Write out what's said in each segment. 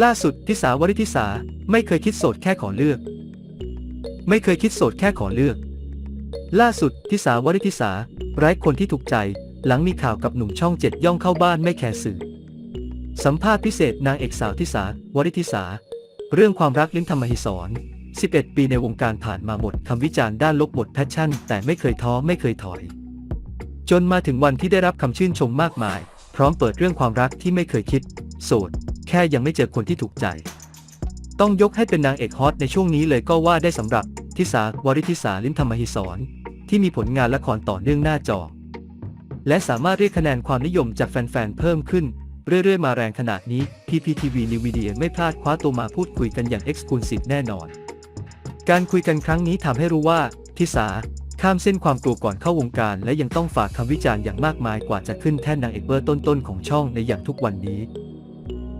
ล่าสุดทิสาวริทิสาไม่เคยคิดโสดแค่ขอเลือก ไม่เคยคิดโสดแค่ขอเลือก ล่าสุดทิสาวริทิสาไร้คนที่ถูกใจ หลังมีข่าวกับหนุ่มช่องเจ็ดย่องเข้าบ้านไม่แคร์สื่อ สัมภาษณ์พิเศษนางเอกสาวทิสาวริทิสา เรื่องความรักลิ้นธรรมหิสร11 ปีในวงการผ่านมาหมดคำวิจารณ์ด้านลบบทแพชชั่น แต่ไม่เคยท้อไม่เคยถอย จนมาถึงวันที่ได้รับคำชื่นชมมากมาย พร้อมเปิดเรื่องความรักที่ไม่เคยคิด โสด ค่ยังไม่เจอคนที่ถูกใจ ต้องยกให้เป็นนางเอกฮอตในช่วงนี้เลยก็ว่าได้สำหรับทิสาวริทิสาลิมธรรมหิสรที่มีผลงานละครต่อเนื่องหน้าจอ และสามารถเรียกคะแนนความนิยมจากแฟนๆเพิ่มขึ้น เรื่อยๆมาแรงขนาดนี้ PPTV New Media ไม่พลาดคว้าตัวมาพูดคุยกันอย่าง Exclusive แน่นอน การคุยกันครั้งนี้ทำให้รู้ว่าทิสาข้ามเส้นความกลัวก่อนเข้าวงการ และยังต้องฝากคำวิจารณ์อย่างมากมายกว่าจะขึ้นแท่นนางเอกเบอร์ต้นๆของช่องในอย่างทุกวันนี้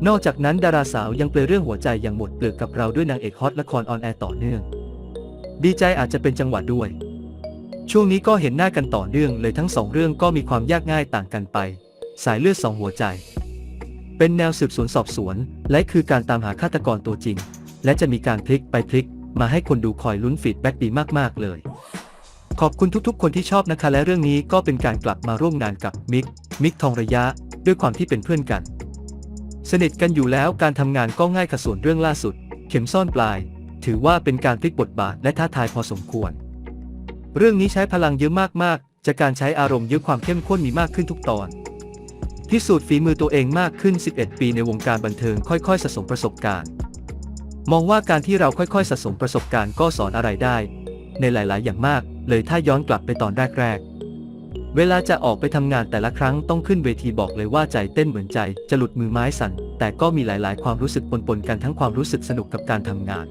นอกจากนั้นดาราสาวยังเปลยเรื่องหัวใจอย่างหมดเปลือกกับเราด้วยนางเอกฮอตละครออนแอร์ต่อเนื่อง ดีใจอาจจะเป็นจังหวะด้วย ช่วงนี้ก็เห็นหน้ากันต่อเนื่องเลยทั้งสองเรื่องก็มีความยากง่ายต่างกันไป สายเลือดสองหัวใจ เป็นแนวสืบสวนสอบสวน และคือการตามหาฆาตกรตัวจริง และจะมีการพลิกไปพลิก มาให้คนดูคอยลุ้นฟีดแบ็กดีมากๆเลย ขอบคุณทุกๆ คนที่ชอบนะคะ และเรื่องนี้ก็เป็นการกลับมาร่วมงานกับมิกมิกทองระยะ ด้วยความที่เป็นเพื่อนกัน สนิทกันอยู่แล้วการทำงานก็ง่ายกับส่วนเรื่องล่าสุด เข็มซ่อนปลาย ถือว่าเป็นการพลิกบทบาทและท้าทายพอสมควร เรื่องนี้ใช้พลังเยอะมากๆ จากการใช้อารมณ์เยอะความเข้มข้นมีมากขึ้นทุกตอน พิสูจน์ฝีมือตัวเองมากขึ้น 11 ปีในวงการบันเทิงค่อยๆ สะสมประสบการณ์ มองว่าการที่เราค่อยๆ สะสมประสบการณ์ก็สอนอะไรได้ ในหลาย ๆ อย่างมาก เลยถ้าย้อนกลับไปตอนแรกๆ เวลาจะออกไปทำงานแต่ละครั้งต้องขึ้นเวทีบอกเลยว่าใจเต้นเหมือนใจจะหลุดมือไม้สั่น แต่ก็มีหลาย ๆ ความรู้สึกปนๆกันทั้งความรู้สึกสนุกกับการทำงาน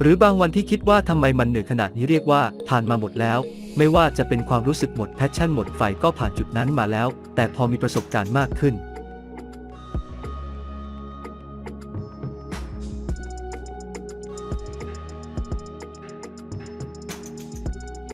หรือบางวันที่คิดว่าทำไมมันเหนื่อยขนาดนี้เรียกว่าผ่านมาหมดแล้ว ไม่ว่าจะเป็นความรู้สึกหมดแพชชั่นหมดไฟก็ผ่านจุดนั้นมาแล้ว แต่พอมีประสบการณ์มากขึ้น